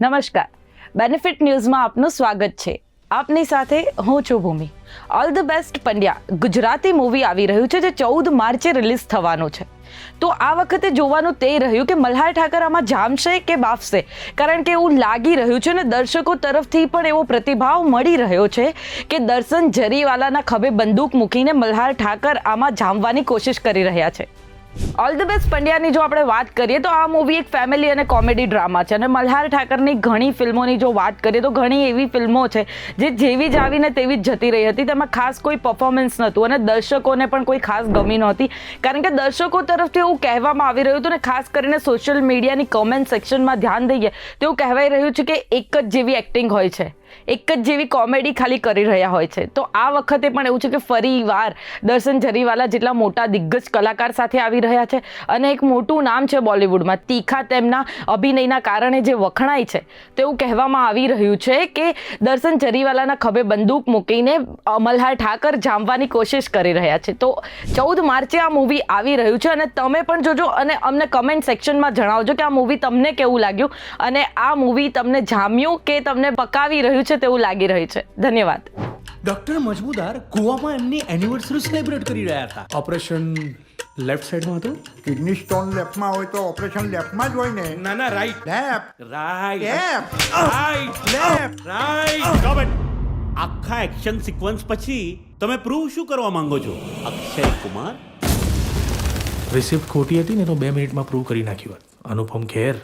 નમસ્કાર. બેનિફિટ ન્યૂઝમાં આપનું સ્વાગત છે. આપની સાથે હું છું Bhumi. All the best Pandya. Gujarati movie આવી રહ્યું છે જે ચૌદ માર્ચે રિલીઝ થવાનું છે. તો આ વખતે જોવાનું તે રહ્યું કે મલ્હાર ઠાકર આમાં જામશે કે બાફશે? કારણ કે એવું લાગી રહ્યું છે ને દર્શકો તરફથી પણ એવો પ્રતિભાવ મળી રહ્યો છે કે દર્શન જરીવાલાના ખભે બંદૂક મૂકીને મલ્હાર ઠાકર આમાં જામવાની કોશિશ કરી રહ્યા છે. ઓલ ધ બેસ્ટ પંડ્યાની જો આપણે વાત કરીએ તો આ મૂવી એક ફેમિલી અને કોમેડી ડ્રામા છે. અને મલ્હાર ઠાકરની ઘણી ફિલ્મોની જો વાત કરીએ તો ઘણી એવી ફિલ્મો છે જે જેવી જ આવીને તેવી જ જતી રહી હતી. તેમાં ખાસ કોઈ પરફોર્મન્સ નહોતું અને દર્શકોને પણ કોઈ ખાસ ગમી નહોતી. કારણ કે દર્શકો તરફથી એવું કહેવામાં આવી રહ્યું હતું ને, ખાસ કરીને સોશિયલ મીડિયાની કોમેન્ટ સેક્શનમાં ધ્યાન દઈએ, તો એવું કહેવાઈ રહ્યું છે કે એક જ જેવી એક્ટિંગ હોય છે. એક જ જેવી કોમેડી ખાલી કરી રહ્યા હોય છે. તો આ વખતે પણ એવું છે કે ફરી વાર દર્શન જરીવાલા જેટલા મોટા દિગ્ગજ કલાકાર સાથે આવી રહ્યા છે અને એક મોટું નામ છે બોલિવૂડમાં. તીખા તેમના અભિનયના કારણે જે વખણાય છે તેવું કહેવામાં આવી રહ્યું છે કે દર્શન જરીવાલાના ખભે બંદૂક મૂકીને મલ્હાર ઠાકર જામવાની કોશિશ કરી રહ્યા છે. તો ચૌદ માર્ચે આ મૂવી આવી રહ્યું છે અને તમે પણ જોજો અને અમને કમેન્ટ સેક્શનમાં જણાવજો કે આ મૂવી તમને કેવું લાગ્યું અને આ મૂવી તમને જામ્યું કે તમને પકાવી રહ્યું છે તેવું લાગી રહ્યું છે. ધન્યવાદ. ડોક્ટર મજમુદાર ગોવામાં એમની એનિવર્સરી સેલિબ્રેટ કરી રહ્યા હતા. ઓપરેશન લેફ્ટ સાઈડમાં હતું? કિડની સ્ટોન લેફ્ટમાં હોય તો ઓપરેશન લેફ્ટમાં જ હોય ને. ના ના right left right left right left right stop it આખા એક્શન સિક્વન્સ પછી તમે પ્રૂવ શું કરવા માંગો છો? અક્ષય કુમાર. રિસિપ્ટ ખોટી હતી ને તો બે મિનિટમાં પ્રૂવ કરી નાખ્યું અનુપમ ખેર.